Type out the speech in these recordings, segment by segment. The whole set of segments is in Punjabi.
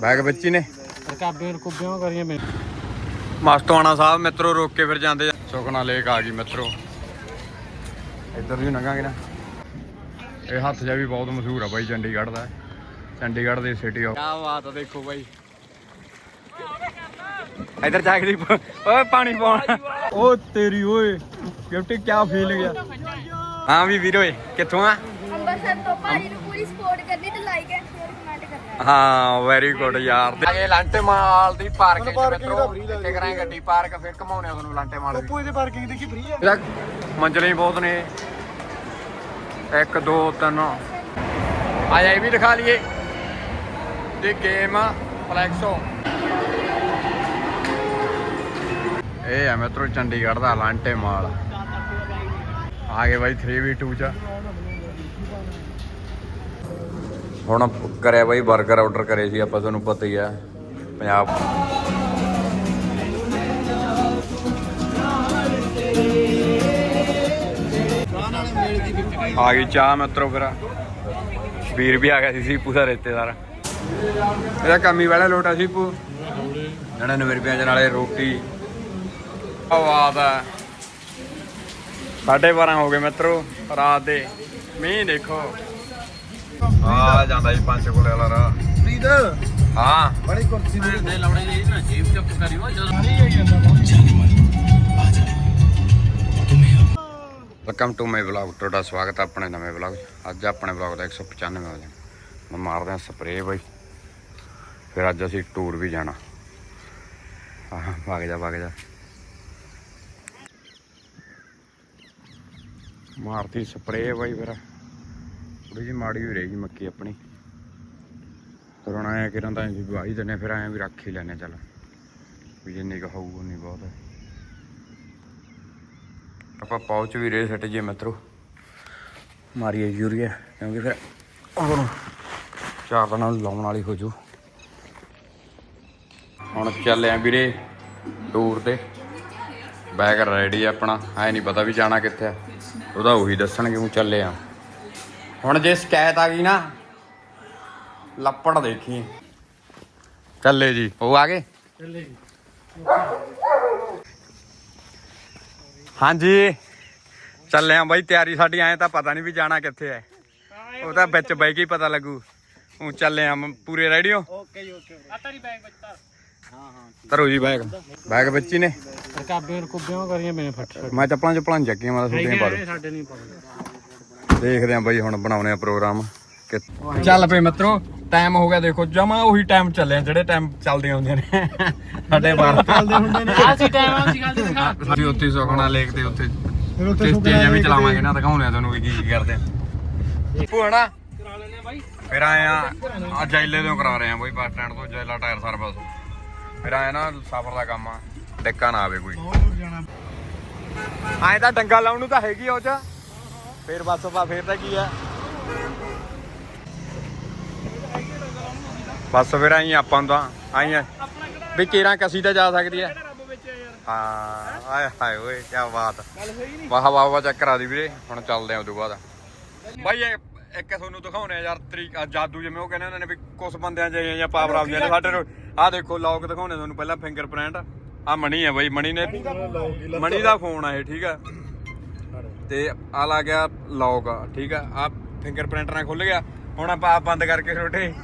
ਬੈਗ ਵਿੱਚ ਹੀ ਨੇ ਰਕਾਬੇ ਰਕੂਬਿਆਂ ਕਰੀਆਂ ਮੈਂ। ਮਸਤਵਾਣਾ ਸਾਹਿਬ ਮਿੱਤਰੋ ਰੋਕ ਕੇ ਫਿਰ ਜਾਂਦੇ ਆ। ਸੁਖਨਾ ਲੇਕ ਆ ਗਈ ਮਿੱਤਰੋ। ਇੱਧਰ ਵੀ ਲੰਘਾਂਗੇ ਨਾ। ਇਹ ਹੱਥ ਜਿਹਾ ਵੀ ਬਹੁਤ ਮਸ਼ਹੂਰ ਆ ਬਾਈ ਚੰਡੀਗੜ੍ਹ ਦਾ। ਚੰਡੀਗੜ੍ਹ ਦੀ ਸਿਟੀ ਆ। ਕੀ ਬਾਤ ਆ ਦੇਖੋ ਬਾਈ। ਇੱਧਰ ਜਾ ਕੇ ਓਏ ਪਾਣੀ ਪਾਉਣ। ਓ ਤੇਰੀ ਓਏ ਗਿਫਟ ਕੀ ਫੀਲ ਗਿਆ। ਹਾਂ ਵੀ ਵੀਰ ਓਏ ਕਿੱਥੋਂ ਆ? ਅੰਬਰਸਰ ਤੋਂ ਭਾਜੀ ਨੂੰ ਪੂਰੀ ਸਪੋਰਟ ਕਰਨੀ ਤੇ ਲਾਈਕ ਐਂਡ ਸ਼ੇਅਰ ਕਮੈਂਟ ਕਰਨਾ ਹਾਂ ਵੈਰੀ ਗੁੱਡ ਯਾਰ। ਅਗੇ ਲਾਂਟੇ ਮਾਲ ਦੀ ਪਾਰਕਿੰਗ ਮਿੱਤਰੋ ਇੱਥੇ ਕਰਾਂਗੇ ਗੱਡੀ ਪਾਰਕ ਫਿਰ ਘਮਾਉਣੇ ਤੁਹਾਨੂੰ ਲਾਂਟੇ ਮਾਲ ਦੀ ਪੂਰੀ ਦੀ ਪਾਰਕਿੰਗ ਦੇਖੀ ਫ੍ਰੀ ਹੈ ਇਹਦਾ ਮੰਜ਼ਲਾਂ ਬਹੁਤ ਨੇ। ਇੱਕ ਦੋ ਤਿੰਨ। ਆਇਆ ਇਹ ਵੀ ਦਿਖਾ ਲਈਏ। ਤੇ ਗੇਮ ਫਲੈਕਸੋ ਇਹ ਹੈ ਮਿੱਤਰੋ ਚੰਡੀਗੜ੍ਹ ਦਾ ਲਾਂਟੇ ਮਾਲ। ਆ ਗਏ ਬਾਈ 3v2 ਚ। ਹੁਣ ਕਰਿਆ ਬਾਈ 버ਗਰ ਆਰਡਰ ਕਰੇ ਸੀ, ਆਪਾਂ ਤੁਹਾਨੂੰ ਪਤਾ ਹੀ ਆ, ਪੰਜਾਬ। ਆ ਗਈ ਚਾਹ ਮਿੱਤਰੋ ਫਿਰ। ਵੀਰ ਵੀ ਆ ਗਿਆ ਸੀ, ਸੀਪੂ ਦਾ ਰਿਸ਼ਤੇਦਾਰ। ਇਹਦਾ ਕੰਮੀ ਵਾਲਾ ਲੋਟਾ, ਸੀਪੂ। 99 ਰੁਪਏ ਦੇ ਨਾਲੇ ਰੋਟੀ। ਆਵਾਜ਼ ਆ ਸਾਢੇ 12 ਹੋ ਗਏ ਮਿੱਤਰੋ, ਰਾਤ ਦੇ। ਮੀਂਹ ਦੇਖੋ। ਆ ਜਾਂਦਾ ਜੀ ਪੰਜ ਕੋਲੇ ਵਾਲਾ ਰਾਹ। ਫਰੀਦ ਹਾਂ। ਬੜੀ ਕੁਰਸੀ ਦੇ ਦੇ ਲਾਉਣੇ ਜੀ ਨਾ ਜੀਪ ਚੱਪ ਕਰਿਓ ਜਦੋਂ ਨਹੀਂ ਆਈ ਜਾਂਦਾ ਵੈਲਕਮ ਟੂ ਮਾਈ ਵਲੌਗ ਤੁਹਾਡਾ ਸਵਾਗਤ ਹੈ ਆਪਣੇ ਨਵੇਂ ਵਲੌਗ ਅੱਜ ਆਪਣੇ ਵਲੌਗ ਦਾ 195 ਹੋ ਜਾਣਾ ਮੈਂ ਮਾਰਦੇ ਹਾਂ ਸਪਰੇਅ ਬਾਈ। ਫਿਰ ਅੱਜ ਅਸੀਂ ਟੂਰ ਵੀ ਜਾਣਾ। ਆਹ ਵਗ ਜਾ ਵਗ ਜਾ। ਮਾਰਤੀ ਸਪਰੇਅ ਬਾਈ ਫਿਰ। ਥੋੜੀ ਜਿਹੀ ਮਾੜੀ ਹੋਈ ਰਹੀ ਮੱਕੀ ਆਪਣੀ। ਫਿਰ ਹੁਣ ਆਇਆ ਕਿਰਾਂ ਤਾਂ ਅਸੀਂ ਵਾਹੀ ਦਿੰਨੇ ਫਿਰ ਆਇਆ ਵੀ ਰੱਖ ਹੀ ਲੈਨੇ ਚੱਲ। ਵੀ ਜਿੰਨੀ ਕੁ ਹੋਊ ਉਨੀ ਬਹੁਤ ਹੈ। ਆਪਾਂ ਪਹੁੰਚ ਵੀ ਰਹੇ ਸੱਟ ਜੇ ਮਿੱਤਰੋ। ਮਾਰੀਏ ਯੂਰੀਆ, ਕਿਉਂਕਿ ਫਿਰ ਹੋਰ ਚਾਰ ਦਿਨਾਂ ਨੂੰ ਲਾਉਣ ਵਾਲੀ ਹੋ ਜੂ। ਹੁਣ ਚੱਲੇ ਆ ਵੀਰੇ ਟੂਰ ਤੇ। ਬੈਗ ਰੈਡੀ ਆਪਣਾ, ਐ ਨਹੀਂ ਪਤਾ ਵੀ ਜਾਣਾ ਕਿੱਥੇ ਉਹਦਾ ਉਹੀ ਦੱਸਣਗੇ ਉਹ ਚੱਲੇ ਆ। ਹੁਣ ਜੇ ਸ਼ਿਕਾਇਤ ਆ ਗਈ ਨਾ ਲੱਪੜ ਦੇਖੀ। ਚੱਲੇ ਜੀ ਉਹ ਆ ਗਏ? ਚੱਲੇ ਹਾਂਜੀ ਚੱਲੇ ਆ ਬਾਈ ਤਿਆਰੀ ਸਾਡੀ ਐ ਤਾਂ ਪਤਾ ਨਹੀਂ ਵੀ ਜਾਣਾ ਕਿੱਥੇ ਐ। ਉਹ ਤਾਂ ਵਿੱਚ ਬੈ ਕੇ ਹੀ ਪਤਾ ਲੱਗੂ। ਉਹ ਚੱਲੇ ਆ ਪੂਰੇ ਰੈਡੀ ਹੋ? ਓਕੇ ਜੀ ਓਕੇ। ਆ ਤੇਰੀ ਬੈਗ ਬੱਚਾ ਹਾਂ ਹਾਂ ਧਰੋ ਜੀ ਬੈਗ ਬੈਗ ਵਿੱਚ ਹੀ ਨੇ। ਰਕਾਬੇ ਰਕੂਬਿਆਂ ਕਰੀਆਂ ਮੈਂ ਫਟ ਫਟ ਮੈਂ ਚੱਪਲਾਂ ਚੱਪਲਾਂ ਚੱਕੀਆਂ ਮੈਂ ਤਾਂ ਛੁੱਟੀਆਂ ਪਾ ਦੂੰ ਸਾਡੇ ਨਹੀਂ ਪਾਉਂਦੇ। ਦੇਖਦੇ ਆ ਬਾਈ ਹੁਣ ਬਣਾਉਣੇ ਆ ਪ੍ਰੋਗਰਾਮ। ਕਿ ਚੱਲ ਪਏ ਮਿੱਤਰੋ ਟਾਈਮ ਹੋ ਗਿਆ ਦੇਖੋ ਜਮਾ ਉਹੀ ਟਾਈਮ ਚੱਲੇ ਜਿਹੜੇ ਟਾਈਮ ਚੱਲਦੀਆਂ ਹੁੰਦੀਆਂ ਨੇ। ਸਾਡੇ ਬਾਰ ਚੱਲਦੇ ਹੁੰਦੇ ਨੇ। ਆ ਸੀ ਟਾਈਮ ਆ ਸੀ ਗੱਲ ਦਿਖਾ। ਅਸੀਂ ਉੱਥੇ ਸੁਖਣਾ ਲੇਕ ਤੇ ਉੱਥੇ ਫਿਰ ਉੱਥੇ ਕਿਸ਼ਤੀਆਂ ਵੀ ਚਲਾਵਾਂਗੇ ਨਾ ਦਿਖਾਉਣੇ ਆ ਤੁਹਾਨੂੰ ਵੀ ਕੀ ਕੀ ਕਰਦੇ ਆ। ਭੂਣਾ ਕਰਾ ਲੈਣੇ ਬਾਈ। ਫਿਰ ਆਏ ਆ ਆ ਜੈਲੇ ਤੋਂ ਕਰਾ ਰਹੇ ਆ ਬਈ ਬੱਸ ਸਟੈਂਡ ਤੋਂ ਜੈਲਾ ਟਾਇਰ ਸਰਵਿਸ ਫਿਰ ਆਏ ਨਾ ਸਫਰ ਦਾ ਕੰਮ ਆ। ਡਿੱਕਾ ਨਾ ਆਵੇ ਕੋਈ। ਐਂ ਤਾਂ ਡੰਗਾ ਲਾਉਣ ਨੂੰ ਤਾਂ ਹੈਗੀ ਉਹ ਚ। ਫਿਰ ਬੱਸ ਪਾ ਫੇਰ ਤਾਂ ਕੀ ਆ? ਬੱਸ ਫਿਰ ਆਈ ਆਪਾਂ ਨੂੰ ਆਈ ਆ। ਵੀ ਕੇਰਾਂ ਕਸੀ ਤਾਂ ਜਾ ਸਕਦੀ ਆ। ਹਾਂ, ਆਏ ਹਾਏ ਓਏ ਕੀ ਬਾਤ। ਵਾਹ ਵਾਹ ਵਾਹ ਚੱਕਰ ਆ ਦੀ ਵੀਰੇ, ਹੁਣ ਚੱਲਦੇ ਆ ਉਦੋਂ ਬਾਅਦ। ਬਾਈ, ਇਹ ਇੱਕ ਤੁਹਾਨੂੰ ਦਿਖਾਉਣੇ ਆ ਯਾਰ, ਤਰੀਕਾ ਜਾਦੂ ਜਿਵੇਂ ਉਹ ਕਹਿੰਦੇ ਉਹਨਾਂ ਨੇ ਵੀ ਕੁਝ ਬੰਦਿਆਂ 'ਚ ਜਾਂ ਪਾਵਰ ਆਉਂਦੀਆਂ ਨੇ ਸਾਡੇ ਆਹ ਦੇਖੋ, ਲੌਕ ਦਿਖਾਉਣੇ ਤੁਹਾਨੂੰ ਪਹਿਲਾਂ ਫਿੰਗਰ ਪ੍ਰਿੰਟ ਆ ਮਣੀ ਆ ਬਾਈ, ਮਣੀ ਨੇ ਮਣੀ ਦਾ ਫੋਨ ਆ ਇਹ, ਠੀਕ ਆ। ਤੇ ਆ ਲਾ ਗਿਆ ਲੌਕ ਠੀਕ ਆ? ਆ ਫਿੰਗਰਪ੍ਰਿੰਟ ਨਾਲ ਖੁੱਲ ਗਿਆ। ਹੁਣ ਆਪਾਂ ਆਪ ਬੰਦ ਕਰਕੇ ਰੋਟੇ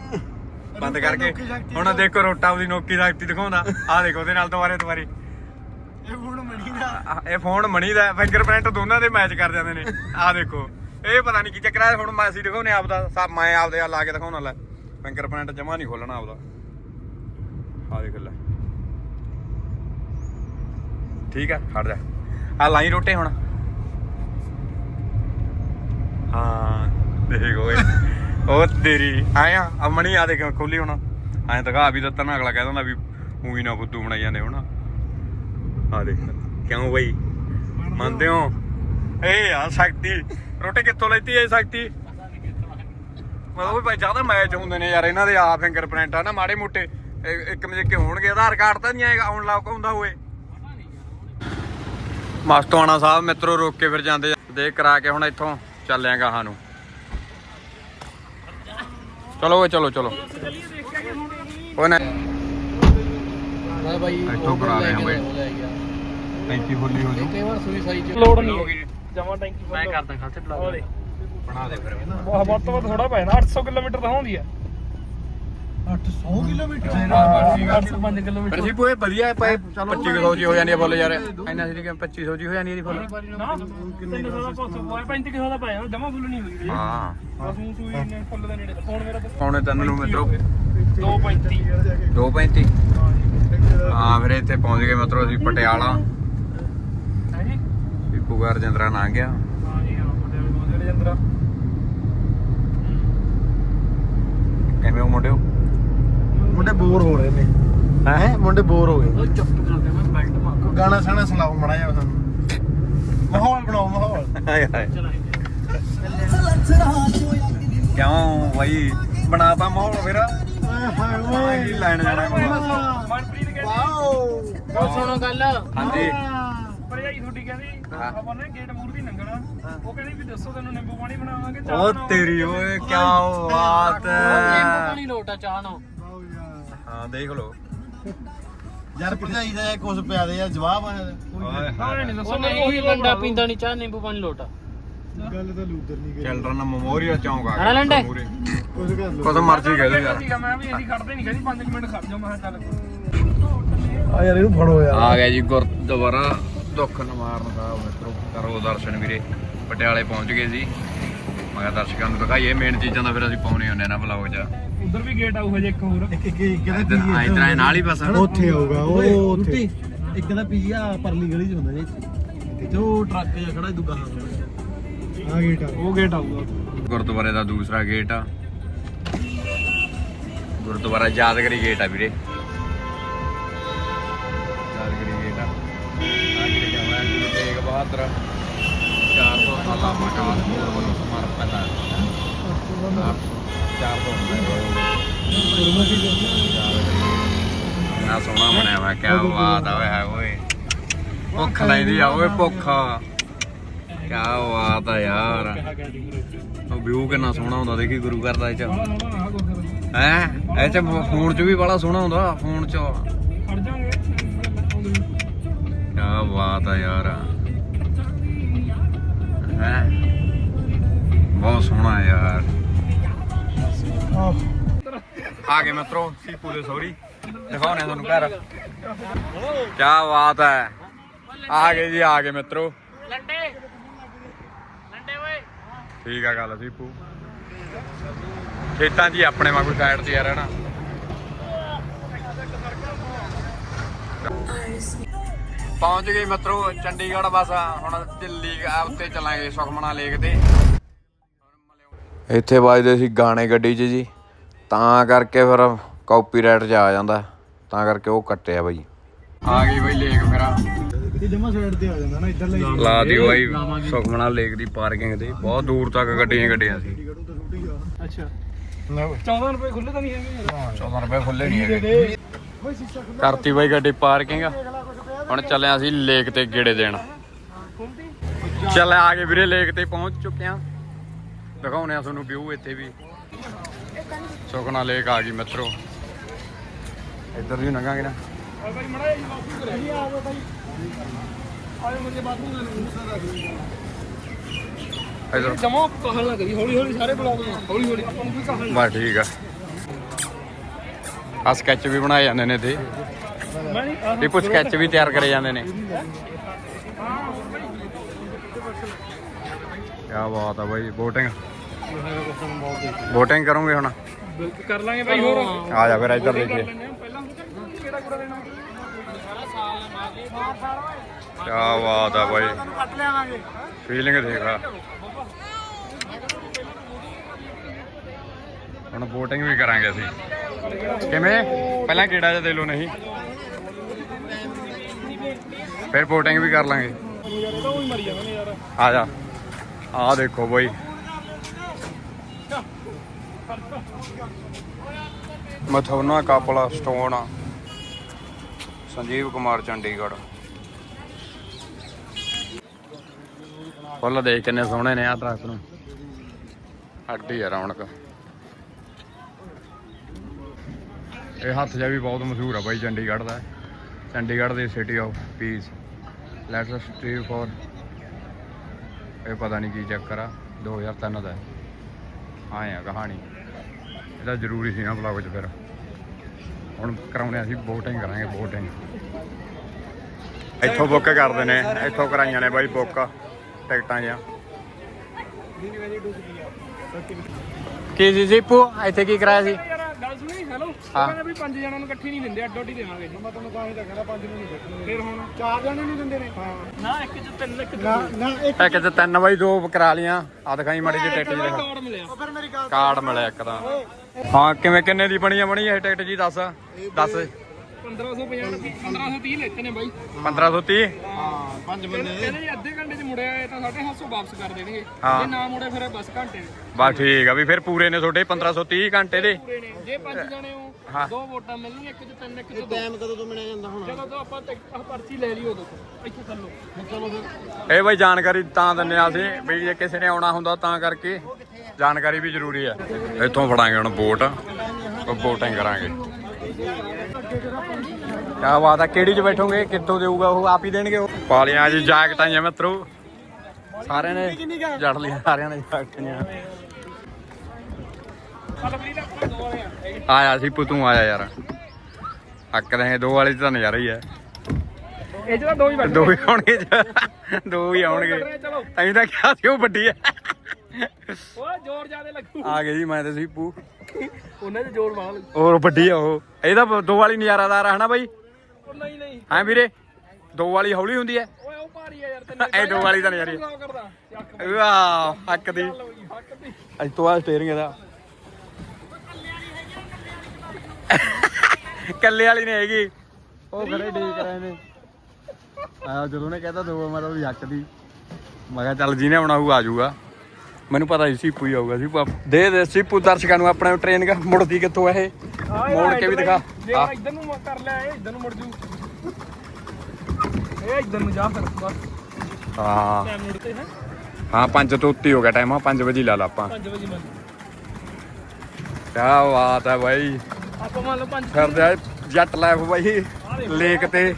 ਬੰਦ ਕਰਕੇ। ਹੁਣ ਦੇਖੋ। ਰੋਟਾ ਉਹਦੀ ਨੋਕੀ ਸ਼ਕਤੀ ਦਿਖਾਉਂਦਾ। ਆ ਦੇਖੋ ਉਹਦੇ ਨਾਲ ਦੁਬਾਰੇ ਦੁਬਾਰੇ। ਇਹ ਹੁਣ ਮਣੀ ਦਾ। ਇਹ ਫੋਨ ਮਣੀ ਦਾ। ਫਿੰਗਰਪ੍ਰਿੰਟ ਦੋਨਾਂ ਦੇ ਮੈਚ ਕਰ ਜਾਂਦੇ ਨੇ। ਆਹ ਦੇਖੋ। ਇਹ ਪਤਾ ਨਹੀਂ ਕੀ ਚੱਕਰ ਆ ਹੁਣ ਮੈਂ ਅਸੀਂ ਦਿਖਾਉਨੇ ਆਪਦਾ। ਸਭ ਮੈਂ ਆਪਦੇ ਆ ਲਾ ਕੇ ਦਿਖਾਉਣਾ ਲੈ। ਫਿੰਗਰਪ੍ਰਿੰਟ ਜਮਾ ਨਹੀਂ ਖੋਲਣਾ ਆਪਦਾ। ਆਹ ਦੇਖ ਲੈ। ਠੀਕ ਆ ਹਟ ਜਾ। ਆ ਲਾਈ ਰੋਟੇ ਹੁਣ। ਹਾਂ, ਦੇਖ ਓਏ। ਉਹ ਤੇਰੀ ਆਇਆ ਆ ਆ ਦੇਖ, ਖੋਲੀ ਹੁਣ। ਐਂ ਦਿਖਾ ਵੀ ਦਿੱਤਾ ਨਾ, ਅਗਲਾ ਕਹਿ ਦਿੰਦਾ ਵੀ ਉਹੀ ਨਾ ਫੁੱਦੂ ਬਣਾਈ ਜਾਂਦੇ ਹੁਣ। ਆ ਦੇਖ। ਕਿਉਂ ਬਈ? ਮੰਨਦੇ ਹੋ? ਇਹ ਆ ਸ਼ਕਤੀ। ਰੋਟੀ ਕਿੱਥੋਂ ਲੈਤੀ ਇਹ ਸ਼ਕਤੀ? ਮਤਲਬ ਭਾਈ ਜ਼ਿਆਦਾ ਮੈਚ ਹੁੰਦੇ ਨੇ ਯਾਰ, ਇਹਨਾਂ ਦੇ ਆ ਫਿੰਗਰਪ੍ਰਿੰਟ ਆ ਨਾ, ਮਾੜੇ ਮੋਟੇ। ਇੱਕ ਮਜੇ ਹੋਣਗੇ, ਆਧਾਰ ਕਾਰਡ ਤਾਂ ਨਹੀਂ ਆਏਗਾ, ਆਉਣ ਲੱਗ ਹੁੰਦਾ ਹੋਏ। ਮਸਤਵਾਣਾ ਸਾਹਿਬ ਮਿੱਤਰੋ, ਰੋਕ ਕੇ ਫਿਰ ਜਾਂਦੇ ਆ। ਕਰਾ ਕੇ ਹੁਣ ਇੱਥੋਂ। ਚੱਲੇ ਆਂ ਗਾਹਾਂ ਨੂੰ ਚਲੋ ਓਏ ਚਲੋ ਚਲੋ। ਹੁਣ ਉਹਨੇ ਮੈਂ ਬਾਈ ਇੱਥੋਂ ਕਰਾ ਰਹੇ ਹਾਂ ਬਾਈ। ਟੈਂਕੀ ਫੁੱਲੀ ਹੋ ਜੂ। ਕਈ ਵਾਰ ਸੂਈ ਸਾਈ ਚ। ਲੋਡ ਨਹੀਂ ਜਮਾ ਟੈਂਕੀ ਮੈਂ ਕਰਦਾ ਖਾਤੇ ਬਲਾ ਬਣਾ ਦੇ ਫਿਰ ਬਹੁਤ ਵੱਧ ਤੋਂ ਵੱਧ ਥੋੜਾ ਪੈ ਜਾਣਾ। 800 ਕਿਲੋਮੀਟਰ ਤਾਂ ਹੁੰਦੀ ਆ। 800 ਕਿਲੋਮੀਟਰ। 805 ਪਰ ਕਿਲੋਮੀਟਰ। ਸੀ ਪੋਏ ਵਧੀਆ ਪਏ 2500 ਜੀ ਹੋ ਜਾਂਦੀ ਹੈ ਫੁੱਲ ਯਾਰ। ਇੰਨਾ ਸੀ ਕਿ 2500 ਜੀ ਹੋ ਜਾਂਦੀ ਹੈ ਇਹਦੀ ਫੁੱਲ? ਨਾ ਕਿੰਨੇ ਦਾ ਪਾਸੋਂ ਹੋਇਆ 3500 ਦਾ ਜਮਾ ਫੁੱਲ ਨਹੀਂ ਹੋਈ ਹਾਂ। ਬਸ ਹੁਣ ਸੂਈ ਨੇ ਫੁੱਲ ਦੇ ਨੇੜੇ। ਫੋਨ ਮੇਰਾ ਤਾਂ ਪੌਣੇ ਤਿੰਨ ਨੂੰ ਮਿੱਤਰੋ 235 235 ਹਾਂ ਫਿਰ ਇੱਥੇ ਪਹੁੰਚ ਗਏ ਮਿੱਤਰੋ ਅਸੀਂ ਪਟਿਆਲਾ। ਹੈ ਜੀ? ਪੀਪੂ ਘਰ ਜੰਦਰਾ ਨਾ ਗਿਆ। ਹਾਂ ਜੀ ਹਾਂ ਪਟਿਆਲੇ ਪਹੁੰਚ ਗਏ ਜੰਦਰਾ ਕਿਵੇਂ ਹੋ ਮੁੰਡਿਓ ਮੁੰਡੇ ਬੋਰ ਹੋ ਰਹੇ ਨੇ। ਹੈ? ਮੁੰਡੇ ਬੋਰ ਹੋ ਗਏ। ਉਹ ਚੁੱਪ ਕਰ ਦੇ ਮੈਂ ਬੈਲਟ ਮਾਰ ਕੋਈ ਗਾਣਾ ਸਾਣਾ ਸੁਣਾਓ ਮੜਾ ਜਾ ਸਾਨੂੰ। ਮਾਹੌਲ ਬਣਾਓ ਮਾਹੌਲ। ਹਾਏ ਹਾਏ। ਕਿਉਂ ਬਾਈ? ਬਣਾਤਾ ਮਾਹੌਲ ਫਿਰ। ਹਾਏ ਕੀ ਲੈਣ ਜਾਣਾ ਮਨਪ੍ਰੀਤ ਕਹਿੰਦੀ ਵਾਓ। ਉਹ ਸੁਣੋ ਗੱਲ ਹਾਂਜੀ। ਭਰਜਾਈ ਤੁਹਾਡੀ ਕਹਿੰਦੀ। ਆਪਾਂ ਨੇ ਗੇਟ ਮੂਰ ਦੀ ਲੰਘਣਾ ਉਹ ਕਹਿੰਦੀ ਵੀ ਦੱਸੋ ਤੈਨੂੰ ਨਿੰਬੂ ਪਾਣੀ ਬਣਾਵਾਂਗੇ ਚਾਹ ਉਹ ਬਣਾਵਾਂਗੇ। ਤੇਰੀ ਓਏ ਕੀ ਬਾਤ ਹੈ। ਲੋਟਾ ਚਾਹ ਨਾ ਹਾਂ ਦੇਖ ਲਓ। ਯਾਰ ਭਰਜਾਈ ਦਾ ਕੁਝ ਪਿਆ ਦੇ ਯਾਰ ਜਵਾਬ ਆਇਆ ਹਾਏ ਹਾਂ ਨਹੀਂ ਦੱਸੋ ਉਹ ਨਹੀਂ ਲੰਡਾ ਪੀਂਦਾ ਨਹੀਂ ਚਾਹ ਨਿੰਬੂ ਪਾਣੀ ਲੋਟਾ। ਗੱਲ ਤਾਂ ਲੂਦਰ ਨਹੀਂ ਚਿਲਡਰਨ ਮੈਮੋਰੀਅਲ ਚੌਂਕ ਆ ਹਨਾ ਲੰਡੇ? ਮੂਹਰੇ। ਕੁਝ ਕਰ ਲੋ ਕੁਛ ਮਰਜ਼ੀ ਕਹਿ ਦੋ ਯਾਰ। ਠੀਕ ਆ ਮੈਂ ਵੀ ਅਸੀਂ ਖੜਦੇ ਨਹੀਂ ਕਹਿੰਦੀ 5 ਮਿੰਟ ਖੜ ਜਾਓ ਮੈਂ ਕਿਹਾ ਚੱਲ। ਆ ਯਾਰ ਇਹਨੂੰ ਫੜੋ ਯਾਰ। ਆ ਗਿਆ ਜੀ ਗੁਰਦੁਆਰਾ ਦੁੱਖ ਨਿਵਾਰਨ ਸਾਹਿਬ ਮਿੱਤਰੋ। ਕਰੋ ਦਰਸ਼ਨ ਵੀਰੇ। ਪਟਿਆਲੇ ਪਹੁੰਚ ਗਏ ਸੀ। ਮੈਂ ਕਿਹਾ ਦਰਸ਼ਕਾਂ ਨੂੰ ਦਿਖਾਈਏ ਮੇਨ ਚੀਜ਼ਾਂ ਦਾ ਫਿਰ ਅਸੀਂ ਪਾਉਣੇ ਹੁੰਦੇ ਨਾ ਵਲੌਗ 'ਚ। ਉਧਰ ਵੀ ਗੇਟ ਆਊ ਹਜੇ ਇੱਕ ਹੋਰ। ਇੱਕ ਇੱਕ ਇਧਰ ਇਧਰ ਆਏ ਨਾਲ ਹੀ ਬਸ ਹਨਾ ਉੱਥੇ ਆਊਗਾ ਉਹ ਉੱਥੇ। ਇੱਕ ਦਾ ਪੀਆ ਪਰਲੀ ਗਲੀ ਚ ਹੁੰਦਾ ਜੀ ਤੇ ਉਹ ਟਰੱਕ ਜਿਹਾ ਖੜਾ ਦੁਕਾਨ ਆ ਗੇਟ ਆ। ਉਹ ਗੇਟ ਆਊਗਾ ਗੁਰਦੁਆਰੇ ਦਾ ਦੂਸਰਾ ਗੇਟ ਆ। ਗੁਰਦੁਆਰਾ ਯਾਦਗਰੀ ਗੇਟ ਆ ਵੀਰੇ। ਯਾਦਗਰੀ ਗੇਟ ਆ। ਆ ਜਿਹੜੇ ਜਾਵਾ ਗੁਰੂ ਤੇਗ ਬਹਾਦਰ 400 ਸਾਲਾ ਮਕਾਨ ਹੋਰ ਵੱਲੋਂ ਸਮਰਪਿਤ ਆ 400 ਨਾ ਸੋਹਣਾ ਬਣਿਆ ਹੋਇਆ ਕਿਆ ਬਾਤ ਆ ਓਏ ਹੈ ਓਏ। ਭੁੱਖ ਲੈਂਦੀ ਆ ਓਏ ਭੁੱਖ। ਕਿਆ ਬਾਤ ਆ ਯਾਰ। ਉਹ ਵਿਊ ਕਿੰਨਾ ਸੋਹਣਾ ਹੁੰਦਾ, ਦੇਖੀ ਗੁਰੂ ਘਰ ਦਾ ਇਹ ਚ। ਹੈ? ਇਹ ਚ ਫੋਨ ਚ ਵੀ ਬੜਾ ਸੋਹਣਾ ਹੁੰਦਾ, ਫੋਨ ਚ। ਖੜ ਜਾਾਂਗੇ ਕਿਆ ਬਾਤ ਆ ਯਾਰ। ਹੈ? ਬਹੁਤ ਸੋਹਣਾ ਯਾਰ। ਆ ਗਏ ਮਿੱਤਰੋ ਸੀਪੂ ਦੇ ਸੌਰੀ। ਦਿਖਾਉਣੇ ਤੁਹਾਨੂੰ ਘਰ। ਕਿਆ ਬਾਤ ਹੈ। ਆ ਗਏ ਜੀ ਆ ਗਏ ਮਿੱਤਰੋ। ਲੰਡੇ। ਲੰਡੇ ਓਏ। ਠੀਕ ਆ ਗੱਲ ਸੀਪੂ ਖੇਤਾਂ ਹੀ ਆਪਣੇ ਵਾਂਗੂ ਸਾਈਡ ਤੇ ਆ ਰਹਿਣਾ। ਪਹੁੰਚ ਗਏ ਮਿੱਤਰੋ ਚੰਡੀਗੜ੍ਹ ਬਸ ਹੁਣ ਦਿੱਲੀ ਉੱਤੇ ਚੱਲਾਂਗੇ ਸੁਖਮਣਾ ਲੇਕ ਤੇ। ਇੱਥੇ ਵੱਜਦੇ ਸੀ ਗਾਣੇ ਗੱਡੀ 'ਚ ਜੀ। ਤਾਂ ਕਰਕੇ ਫਿਰ ਕਾਪੀਰਾਈਟ 'ਚ ਆ ਜਾਂਦਾ ਤਾਂ ਕਰਕੇ ਉਹ ਕੱਟਿਆ ਬਾਈ। ਆ ਗਈ ਬਾਈ ਲੇਕ ਫਿਰ ਇਹ ਜਮਾ ਸਾਈਡ ਤੇ ਆ ਜਾਂਦਾ ਨਾ ਇੱਧਰ ਲਈ ਲਾ ਦੀ ਬਾਈ ਸੁਖਮਣਾ ਲੇਕ ਦੀ ਪਾਰਕਿੰਗ ਤੇ। ਬਹੁਤ ਦੂਰ ਤੱਕ ਗੱਡੀਆਂ ਗੱਡੀਆਂ ਸੀ। ਅੱਛਾ। 14 ਰੁਪਏ ਖੁੱਲੇ ਤਾਂ ਨਹੀਂ ਹੈਗੇ। ਯਾਰ 14 ਰੁਪਏ ਖੁੱਲੇ ਨਹੀਂ ਹੈਗੇ। ਕਰਤੀ ਬਾਈ ਗੱਡੀ ਪਾਰਕਿੰਗ ਹੁਣ ਚੱਲੇ ਅਸੀਂ ਲੇਕ ਤੇ ਗੇੜੇ ਦੇਣ। ਚੱਲ ਆ ਗਏ ਵੀਰੇ ਲੇਕ ਤੇ ਪਹੁੰਚ ਚੁੱਕੇ ਆ। ਦਿਖਾਉਣੇ ਆ ਤੁਹਾਨੂੰ ਵਿਊ ਇੱਥੇ ਵੀ। ਸੁਖਨਾ ਲੇਕ ਆ ਗਈ ਮਿੱਤਰੋ। ਇੱਧਰ ਵੀ ਲੰਘਾਂਗੇ ਨਾ। ਭਾਈ ਮੜਾ ਜੀ ਵਾਪਸ ਕਰੇ ਲੈ ਲਓ ਹੌਲੀ ਹੌਲੀ ਸਾਰੇ ਬਲੌਗ ਹੌਲੀ ਹੌਲੀ ਆਪਾਂ ਵੀ ਕਹਲ ਬਸ ਠੀਕ ਆ ਆ ਸਕੈਚ ਵੀ ਬਣਾਏ ਜਾਂਦੇ ਨੇ ਤੇ ਕੁਝ ਸਕੈਚ ਵੀ ਤਿਆਰ ਕਰੇ ਜਾਂਦੇ ਨੇ। ਕਿਆ ਬਾਤ ਆ ਬਾਈ VOTING VOTING ਕਰੋਗੇ ਹੁਣ। ਬਿਲਕੁਲ ਕਰ ਲਾਂਗੇ ਭਾਈ ਹੋਰ। ਆ ਜਾ ਫਿਰ ਇੱਧਰ ਦੇਖੀਏ। ਕਿਆ ਬਾਤ ਆ ਬਾਈ। ਫੀਲਿੰਗ ਦੇਖ ਹੁਣ VOTING ਵੀ ਕਰਾਂਗੇ ਅਸੀਂ। ਕਿਵੇਂ? ਪਹਿਲਾਂ ਕਿਹੜਾ ਜਿਹਾ ਦੇ ਲਓ ਨਹੀਂ? ਫਿਰ VOTING ਵੀ ਕਰ ਲਾਂਗੇ। ਯਾਰ ਇਹਦਾ ਉਹੀ ਮਰੀ ਜਾਂਦਾ ਨੇ ਯਾਰ ਆ ਜਾ। ਆ ਦੇਖੋ ਬਾਈ। ਮਥੋਨਾ ਕਾਪਲਾ ਸਟੋਨ ਸੰਜੀਵ ਕੁਮਾਰ, ਚੰਡੀਗੜ੍ਹ। ਫੁੱਲ ਦੇਖ ਕਿੰਨੇ ਸੋਹਣੇ ਨੇ ਆ ਦਰਖਤ ਨੂੰ। ਅੱਡੀ ਆ ਰੌਣਕ। ਇਹ ਹੱਥ ਜਿਹਾ ਵੀ ਬਹੁਤ ਮਸ਼ਹੂਰ ਆ ਬਾਈ ਚੰਡੀਗੜ੍ਹ ਦਾ। ਚੰਡੀਗੜ੍ਹ ਦੀ city of peace let's stay for ਇਹ ਪਤਾ ਨਹੀਂ ਕੀ ਚੱਕਰ ਆ 2003 ਦਾ ਆਏ ਆ ਕਹਾਣੀ। ਇਹਦਾ ਜ਼ਰੂਰੀ ਸੀ ਨਾ ਵਲੌਗ 'ਚ ਫਿਰ। ਹੁਣ ਕਰਾਉਣੇ ਅਸੀਂ ਬੋਟਿੰਗ ਕਰਾਂਗੇ ਬੋਟਿੰਗ ਇੱਥੋਂ ਬੁੱਕ ਕਰਦੇ ਨੇ ਇੱਥੋਂ ਕਰਾਈਆਂ ਨੇ ਬਾਈ ਬੁੱਕ ਟਿਕਟਾਂ ਜਾਂ ਕੀ ਜੀ ਜੀਪੂ ਇੱਥੇ ਕੀ ਕਰਾਇਆ ਸੀ? ਯਾਰ ਗੱਲ ਸੁਣੀ ਹੈਲੋ ਹਾਂ। ਕਹਿੰਦਾ ਵੀ ਪੰਜ ਜਣਾਂ ਨੂੰ ਇਕੱਠੀ ਨਹੀਂ ਦਿੰਦੇ ਅੱਡੋ ਅੱਡੀ ਦੇਵਾਂਗੇ। ਜੀ ਮੈਂ ਤੁਹਾਨੂੰ ਤਾਂ ਹੀ ਤਾਂ ਕਹਿੰਦਾ ਪੰਜ ਨੂੰ ਨਹੀਂ ਦਿੰਦੇ ਫਿਰ ਹੁਣ? ਚਾਰ ਜਣੇ ਨਹੀਂ ਦਿੰਦੇ ਨੇ। ਹਾਂ। ਨਾ ਇੱਕ ਚ ਤਿੰਨ ਇੱਕ ਨਾ ਨਾ ਇੱਕ ਇੱਕ ਤੇ ਤਿੰਨ ਬਾਈ ਦੋ ਕਰਾ ਲੀਆਂ ਆ ਦਿਖਾਈ ਮਾੜੀ ਜਿਹੀ ਟਿਕਟ ਜੀ ਕਾਰਡ ਮਿਲਿਆ। ਫਿਰ ਮੇਰੀ ਗੱਲ ਕਾਰਡ ਮਿਲਿਆ ਇੱਕ ਤਾਂ। ਹਾਂ ਕਿਵੇਂ ਕਿੰਨੇ ਦੀ ਬਣੀ ਆ ਬਣੀ ਇਹ ਟਿਕਟ ਜੀ ਦੱਸ। ਦੱਸ। 1550 1530 ਲੈਤੇ ਨੇ ਬਾਈ। 1530 ਹਾਂ ਪੰਜ ਬੰਦੇ। ਕਹਿੰਦੇ ਜੀ ਅੱਧੇ ਘੰਟੇ ਚ ਮੁੜਿਆ ਇਹ ਤਾਂ 750 ਵਾਪਸ ਕਰ ਦੇਣਗੇ। ਹਾਂ। ਜੇ ਨਾ ਮੁੜੇ ਫਿਰ ਬਸ ਘੰਟੇ ਦੇ ਬਸ ਠੀਕ ਆ ਵੀ ਫਿਰ ਪੂਰੇ ਨੇ ਤੁਹਾਡੇ 1530 ਘੰਟੇ ਦੇ? ਪੂਰੇ ਨੇ। ਜੇ ਪੰਜ ਜਣੇ ਹੋ ਹਾਂ। ਦੋ ਵੋਟਾਂ ਮਿਲਣਗੀਆਂ ਇੱਕ ਚ ਤਿੰਨ ਇੱਕ ਚ ਦੋ। ਟਾਈਮ ਕਦੋਂ ਤੋਂ ਮਿਲਿਆ ਜਾਂਦਾ ਹੁਣ? ਜਦੋਂ ਤੋਂ ਆਪਾਂ ਟਿਕਟ- ਆਹ ਪਰਚੀ ਲੈ ਲਈ ਉਦੋਂ ਤੋਂ ਇੱਥੇ ਥੱਲੋਂ। ਚਲੋ ਫਿਰ। ਇਹ ਬਾਈ ਜਾਣਕਾਰੀ ਤਾਂ ਦਿੰਨੇ ਆ ਅਸੀਂ ਵੀ ਜੇ ਕਿਸੇ ਨੇ ਆਉਣਾ ਹੁੰਦਾ ਤਾਂ ਕਰਕੇ। ਜਾਣਕਾਰੀ ਵੀ ਜ਼ਰੂਰੀ ਹੈ ਇੱਥੋਂ ਫੜਾਂਗੇ ਹੁਣ ਉਹ ਬੋਟਿੰਗ ਕਰਾਂਗੇ। ਕਿਆ ਬਾਤ ਆ ਕਿਹੜੀ ਚ ਬੈਠੋਗੇ? ਕਿੱਥੋਂ ਦੇਊਗਾ ਉਹ? ਆਪ ਹੀ ਦੇਣਗੇ ਉਹ? ਪਾਲੀਆਂ ਜੀ ਜੈਕਟਾਂ ਜਿਵੇਂ ਮਿੱਤਰੋ ਸਾਰਿਆਂ ਨੇ ਜੜ ਲਿਆ ਸਾਰਿਆਂ ਨੇ ਜੈਕਟਾਂ ਆਇਆ ਸੀ ਪੁੱਤੂ ਆਇਆ ਯਾਰ। ਹੱਕ ਰਹੇ ਦੋ ਵਾਲੀ ਤਾਂ ਨਜ਼ਾਰਾ ਹੀ ਹੈ। ਇਹ ਜਿਹੜਾ ਦੋ ਹੀ ਬੈਠੇ ਦੋ ਹੀ ਆਉਣਗੇ। ਦੋ ਹੀ ਆਉਣਗੇ। ਅਸੀਂ ਤਾਂ ਕਿਹਾ ਸੀ ਉਹ ਵੱਡੀ ਹੈ। ਓਏ ਜ਼ੋਰ ਜ਼ਿਆਦਾ ਲੱਗੂ। ਆ ਗਏ ਜੀ ਮੈਂ ਤੇ ਸੀ ਪੂ ਉਹਨਾਂ ਦੇ ਜ਼ੋਰ ਵਾਲਾ ਲੱਗੂ ਹੋਰ ਵੱਡੀ ਆ ਉਹ। ਇਹਦਾ ਦੋ ਵਾਲੀ ਨਜ਼ਾਰਾਦਾਰ ਹੈ ਨਾ ਬਾਈ? ਉਹ ਨਹੀਂ ਨਹੀਂ। ਹਾਂ ਵੀਰੇ? ਦੋ ਵਾਲੀ ਹੌਲੀ ਹੁੰਦੀ ਹੈ ਓਏ ਉਹ ਭਾਰੀ ਆ ਯਾਰ ਤੈਨੂੰ। ਇਹ ਦੋ ਵਾਲੀ ਤਾਂ ਨਜ਼ਾਰੀ ਵਾਹ ਹੱਕ ਦੀ। ਅੱਜ ਤੋਂ ਆ ਸਟੀਅਰਿੰਗ ਇਹਦਾ। ਕੱਲੇ ਵਾਲੀ ਨਹੀਂ ਹੈਗੀ। ਉਹ ਖੜੇ ਠੀਕ ਰਹੇ ਨੇ ਆ ਜਦੋਂ ਨੇ ਕਹਿੰਦਾ ਦੋ ਮੈਂ ਤਾਂ ਵੀ ਹੱਕ ਦੀ। ਮੈਂ ਕਿਹਾ ਚੱਲ ਜਿਹਨੇ ਆਉਣਾ ਉਹ ਆ ਜਾਊਗਾ। ਮੈਨੂੰ ਪਤਾ ਸੀ ਸੀਪੂ ਹੀ ਆਊਗਾ ਸੀ ਦੇ ਦੇ ਸੀਪੂ ਦਰਸ਼ਕਾਂ ਨੂੰ ਆਪਣੇ ਟ੍ਰੇਨ ਕਾ ਮੁੜਦੀ ਕਿੱਥੋਂ ਹੈ ਇਹ? ਮੋੜ ਕੇ ਵੀ ਦਿਖਾ। ਜੇ ਇੱਧਰ ਨੂੰ ਕਰ ਇਹ ਇੱਧਰ ਨੂੰ ਮੁੜ ਜੂ। ਇਹ ਇੱਧਰ ਨੂੰ ਜਾ ਫਿਰ ਬਸ। ਹਾਂ। ਟਾਈਮ ਹੈ ਹਾਂ 5 ਤੋਂ ਉੱਤੇ ਹੋ ਗਿਆ ਟਾਈਮ ਆ 5 ਵਜੇ ਹੀ ਲਾ ਲਾ ਆਪਾਂ। 5 ਵਜੇ ਬੰਦ ਕਿਆ ਬਾਤ ਹੈ ਬਾਈ। ਆਪਾਂ ਮੰਨ ਲਓ 5 ਫਿਰਦੇ ਆ ਜੱਟ ਲਾਈਫ ਬਾਈ। ਲੇਕ ਤੇ।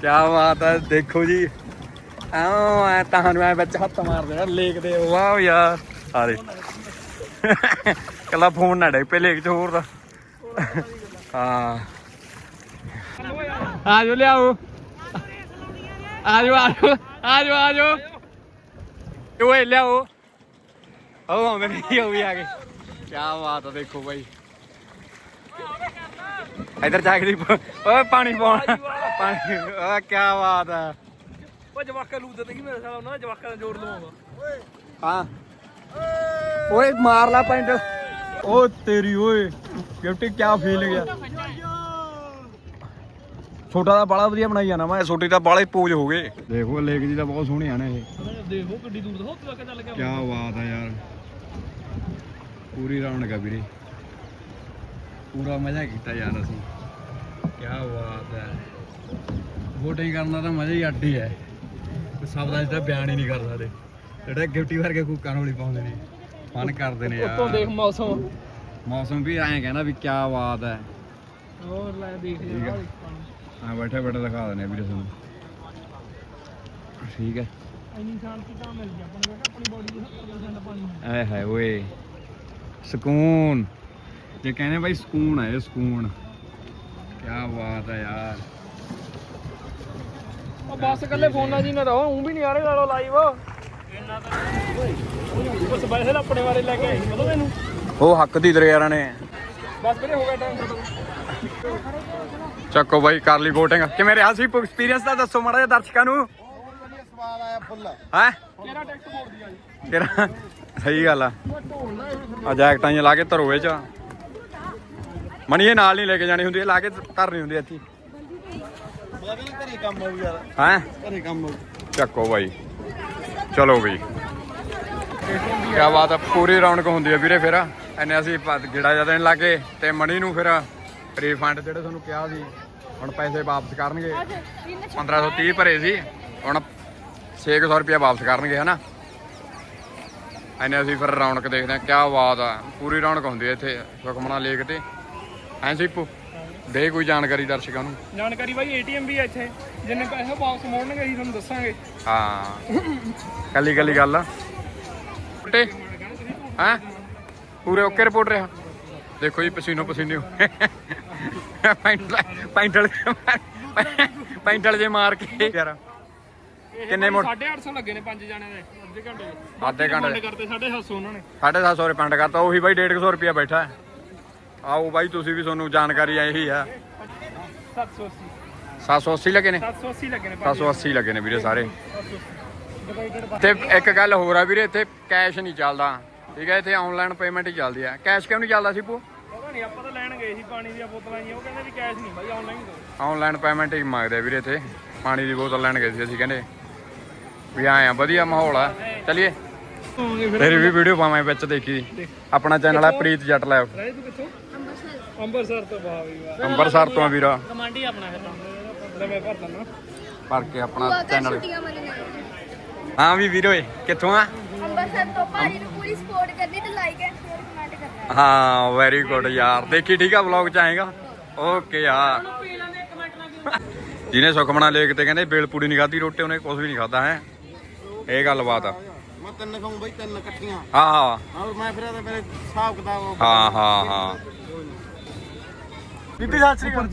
ਕਿਆ ਬਾਤ ਹੈ ਦੇਖੋ ਜੀ। ਆਹ ਐ ਤੁਹਾਨੂੰ ਐ ਵਿੱਚ ਹੱਥ ਮਾਰਦੇ ਆ ਲੇਕ ਦੇ ਵਾਓ ਯਾਰ ਆਰੇ ਕੱਲਾ ਫੋਨ ਨਾ ਡੇ ਪੇ ਲੇਕ ਚ ਹੋਰ ਦਾ। ਹਾਂ। ਆ ਜੋ ਲਿਆਓ। ਆ ਜੋ ਆ ਜੋ ਆ ਜੋ ਆ ਜੋ ਓਏ ਲਿਆਓ। ਉਹ ਆਉਂਦੇ ਨੇ ਉਹ ਵੀ ਆ ਗਏ। ਕਿਆ ਬਾਤ ਆ ਦੇਖੋ ਬਾਈ। ਇਧਰ ਜਾ ਕੇ ਓਏ ਪਾਣੀ ਪਾਉਣ। ਪਾਣੀ ਓਏ ਕੀ ਬਾਤ ਹੈ ਉਹ ਜਵਾਕਾ ਲੂ ਦੇ ਕੀ ਮੇਰੇ ਸਾਲ ਉਹਨਾਂ ਜਵਾਕਾ ਦਾ ਜੋੜ ਲਵਾਉਂਗਾ ਹਾਂ। ਓਏ ਮਾਰ ਲਾ ਪੈਂਟ। ਓ ਤੇਰੀ ਓਏ। ਗਿਫਟ ਕੀ ਫੀਲ ਗਿਆ। ਛੋਟਾ ਦਾ ਬਾਲਾ ਵਧੀਆ ਬਣਾਈ ਜਾਣਾ ਮੈਂ ਛੋਟੀ ਦਾ ਬਾਲੇ ਪੂਜ ਹੋ ਗਏ। ਦੇਖੋ ਲੇਕ ਜੀ ਤਾਂ ਬਹੁਤ ਸੋਹਣੇ ਆ ਨੇ ਇਹ। ਦੇਖੋ ਕਿੱਡੀ ਦੂਰ ਤੋਂ ਜਵਾਕਾ ਚੱਲ ਗਿਆ। ਕੀ ਬਾਤ ਹੈ ਯਾਰ। ਪੂਰੀ ਰੌਣਕ ਆ ਵੀਰੇ। ਪੂਰਾ ਮਜ਼ਾ ਕੀਤਾ ਯਾਰ ਅਸੀਂ। ਕੀ ਬਾਤ ਹੈ ਵੋਟਿੰਗ ਕਰਨਾ ਤਾਂ ਮਜ਼ਾ ਹੀ ਅੱਡ ਹੀ ਹੈ ਸ਼ਬਦਾਂ ਤਾਂ ਬਿਆਨ ਹੀ ਨਹੀਂ ਕਰ ਸਕਦੇ। ਜਿਹੜੇ ਗਿਫਟੀ ਵਰਗੇ ਕੂਕਾਂ ਰੋਲੀ ਪਾਉਂਦੇ ਨੇ ਫਨ ਕਰਦੇ ਨੇ ਉੱਤੋਂ ਦੇਖ ਯਾਰ। ਮੌਸਮ। ਮੌਸਮ ਵੀ ਐਂ ਕਹਿੰਦਾ ਵੀ ਕੀ ਬਾਤ ਹੈ ਹੋਰ ਲੈ ਦੇਖ ਠੀਕ ਹੈ। ਆ ਬੈਠੇ ਬੈਠੇ ਦਿਖਾ ਦਿੰਦੇ ਆ ਵੀਰੇ ਤੁਹਾਨੂੰ। ਠੀਕ ਹੈ ਇੰਨੀ ਸ਼ਾਂਤੀ ਤਾਂ ਮਿਲ ਗਈ ਆਪਾਂ ਨੂੰ ਕਹਿੰਦਾ ਆਪਣੀ ਬੋਡੀ ਦੇ 70% ਪਾਣੀ ਹੁੰਦਾ ਆਏ ਹਾਏ ਓਏ। ਸਕੂਨ। ਜੇ ਕਹਿੰਦੇ ਬਾਈ ਸਕੂਨ ਹੈ ਇਹ ਸਕੂਨ। ਕੀ ਬਾਤ ਹੈ ਯਾਰ। ਉਹ ਬਸ ਇਕੱਲੇ ਫੋਨਾਂ ਜੀ ਨਾ ਰਹੋ ਉਹ ਵੀ ਨਹੀਂ ਆ ਰਹੇ ਲਾਈਵ ਬਸ ਬੈਠੇ ਆਪਣੇ ਬਾਰੇ ਲੈ ਕੇ ਆਈ ਪਤਾ ਮੈਨੂੰ ਉਹ ਹੱਕ ਦੀ ਦਰਿਆਰਾਂ ਨੇ ਬਸ ਵੀਰੇ ਹੋ ਗਿਆ ਟਾਈਮ ਖਤਮ। ਚੱਕੋ ਬਾਈ ਕਰ ਲਈ VOTING ਕਿਵੇਂ ਰਿਹਾ ਸੀ ਐਕਸਪੀਰੀਅੰਸ ਦਾ ਦੱਸੋ ਮਾੜਾ ਜਿਹਾ ਦਰਸ਼ਕਾਂ ਨੂੰ? ਸਵਾਦ ਆਇਆ ਫੁੱਲ ਹੈ? ਕਿਹੜਾ ਟਿਕਟ ਮੋੜ ਦਿਆ ਜੀ? ਤੇਰਾ ਸਹੀ ਗੱਲ ਆ। ਆ ਜੈਕਟਾਂ ਜਿਹੀਆਂ ਲਾ ਕੇ ਧਰੋ ਇਹ ਚ। ਮਣੀ ਇਹ ਨਾਲ ਨਹੀਂ ਲੈ ਕੇ ਜਾਣੀ ਹੁੰਦੀ ਇਹ ਲਾ ਕੇ ਧਰਨੀ ਹੁੰਦੀ ਇੱਥੇ। ਘਰੇ ਕੰਮ ਆਉ ਯਾਰ ਹੈ? ਘਰੇ ਕੰਮ ਆਉ ਚੱਕੋ ਬਾਈ। ਚਲੋ ਬਈ ਕਿਆ ਬਾਤ ਆ ਪੂਰੀ ਰੌਣਕ ਹੁੰਦੀ ਆ ਵੀਰੇ ਫਿਰ। ਐਨੇ ਅਸੀਂ ਗੇੜਾ ਜਿਹਾ ਦੇਣ ਲੱਗੇ ਤੇ ਮਣੀ ਨੂੰ ਫਿਰ ਰੀਫੰਡ ਜਿਹੜੇ ਤੁਹਾਨੂੰ ਕਿਹਾ ਸੀ ਹੁਣ ਪੈਸੇ ਵਾਪਸ ਕਰਨਗੇ। 1530 ਭਰੇ ਸੀ ਹੁਣ 600 ਰੁਪਇਆ ਵਾਪਸ ਕਰਨਗੇ ਹਨਾ? ਐਨੇ ਅਸੀਂ ਫਿਰ ਰੌਣਕ ਦੇਖਦੇ ਆ ਕਿਆ ਬਾਤ ਆ। ਪੂਰੀ ਰੌਣਕ ਹੁੰਦੀ ਆ ਇੱਥੇ ਸੁਖਮਣਾ ਲੇਕ ਤੇ। ਐਂ ਸੀਪੂ? ਦੇ ਕੋਈ ਜਾਣਕਾਰੀ ਦਰਸ਼ਕਾਂ ਨੂੰ? ਜਾਣਕਾਰੀ ਬਾਈ ਏਟੀਐਮ ਵੀ ਹੈ ਇੱਥੇ। ਜਿੰਨੇ ਪੈਸੇ ਵਾਪਸ ਮੋੜਨਗੇ ਅਸੀਂ ਤੁਹਾਨੂੰ ਦੱਸਾਂਗੇ। ਹਾਂ। ਕੱਲੀ ਕੱਲੀ ਗੱਲ ਆ। ਟੇ ਹਾਂ? ਪੂਰੇ ਓਕੇ ਰਿਪੋਰਟ ਰਿਹਾ। ਦੇਖੋ ਜੀ ਪਸੀਨੋ ਪਸੀਨੇ ਪੈਂਟਲ ਪੈਂਟਲ ਜੇ ਮਾਰ ਕੇ। ਯਾਰ ਕਿੰਨੇ ਮੋੜ 850 ਲੱਗੇ ਨੇ ਪੰਜ ਜਾਣੇ ਦੇ। ਅੱਧੇ ਘੰਟੇ ਅੱਧੇ ਘੰਟੇ ਕਰਤੇ 750 ਉਹਨਾਂ ਨੇ। 750 ਰਿਪੰਡ ਕਰਤਾ ਉਹੀ ਬਾਈ 150 ਰੁਪਿਆ ਬੈਠਾ ਹੈ। ਆਓ ਬਾਈ ਤੁਸੀਂ ਵੀ ਤੁਹਾਨੂੰ ਜਾਣਕਾਰੀ ਇਹੀ ਆ। 780 780 ਲੱਗੇ ਨੇ? 780 ਲੱਗੇ ਨੇ ਪੰਜ 780 ਲੱਗੇ ਨੇ ਵੀਰੇ ਸਾਰੇ। 780 ਤੇ ਇੱਕ ਗੱਲ ਹੋਰ ਆ ਵੀਰੇ ਇੱਥੇ ਕੈਸ਼ ਨਹੀਂ ਚੱਲਦਾ। ਠੀਕ ਹੈ ਇੱਥੇ ਆਨਲਾਈਨ ਪੇਮੈਂਟ ਹੀ ਚੱਲਦੀ ਆ। ਕੈਸ਼ ਕਿਉਂ ਨਹੀਂ ਚੱਲਦਾ ਸੀ ਪੂ ਪਤਾ ਨਹੀਂ ਆਪਾਂ ਤਾਂ ਲੈਣ ਗਏ ਸੀ ਪਾਣੀ ਦੀਆਂ ਬੋਤਲਾਂ ਜੀਆਂ ਉਹ ਕਹਿੰਦੇ ਵੀ ਕੈਸ਼ ਨਹੀਂ ਬਾਈ ਆਨਲਾਈਨ ਦੋ। ਆਨਲਾਈਨ ਪੇਮੈਂਟ ਹੀ ਮੰਗਦੇ ਵੀਰੇ ਇੱਥੇ। ਪਾਣੀ ਦੀ ਬੋਤਲ ਲੈਣ ਗਏ ਸੀ ਅਸੀਂ ਕਹਿੰਦੇ। ਵੀ ਆਏ ਆ ਵਧੀਆ ਮਾਹੌਲ ਆ। ਚਲਿਏ। ਤੇਰੀ ਵੀ ਵੀਡੀਓ ਪਾਵਾਂ ਵਿੱਚ ਦੇਖੀ। ਆਪਣਾ ਚੈਨਲ ਆ ਪ੍ਰੀਤ ਜੱਟ ਲਾਈਵ ਅੰਮ੍ਰਿਤਸਰ ਤੋਂ ਵਾਹ ਵੀ ਵਾਹ ਅੰਮ੍ਰਿਤਸਰ ਤੋਂ ਆ ਵੀਰਾ। ਕਮਾਂਡੀ ਆਪਣਾ ਫਿਰ ਲੈ ਮੈਂ ਭਰ ਦਿੰਦਾ ਭਰ ਕੇ ਆਪਣਾ ਚੈਨਲ ਹਾਂ ਵੀ ਵੀਰੋਏ ਕਿੱਥੋਂ ਆ? ਅੰਮ੍ਰਿਤਸਰ ਤੋਂ ਭਾਜੀ ਨੂੰ ਪੂਰੀ ਸਪੋਰਟ ਕਰਨੀ ਤੇ ਲਾਈਕ ਐਂਡ ਸ਼ੇਅਰ ਕਮੈਂਟ ਕਰਨਾ ਹਾਂ। ਵੈਰੀ ਗੁੱਡ ਯਾਰ। ਦੇਖੀ ਠੀਕ ਆ ਵਲੌਗ ਚ ਆਏਗਾ? ਓਕੇ ਯਾਰ ਜਿਹਨੇ ਸੁਖਮਣਾ ਲੇਕ ਤੇ ਕਹਿੰਦੇ ਬੇਲਪੂੜੀ ਨਹੀਂ ਖਾਧੀ ਰੋਟੀ ਉਹਨੇ ਕੁਝ ਵੀ ਨਹੀਂ ਖਾਦਾ ਹੈ। ਇਹ ਗੱਲ ਬਾਤ ਆ। ਮੈਂ ਤਿੰਨ ਖਾਉਂ ਬਈ ਤਿੰਨ ਇਕੱਠੀਆਂ। ਹਾਂ। ਹਾਂ ਔਰ ਮੈਂ ਫਿਰ ਇਹਦਾ ਮੇਰੇ ਹਿਸਾਬ ਕਿਤਾਬ ਹਾਂ ਹਾਂ ਹਾਂ। ਬੀਬੀ ਸਤਿ ਸ੍ਰੀ ਅਕਾਲ।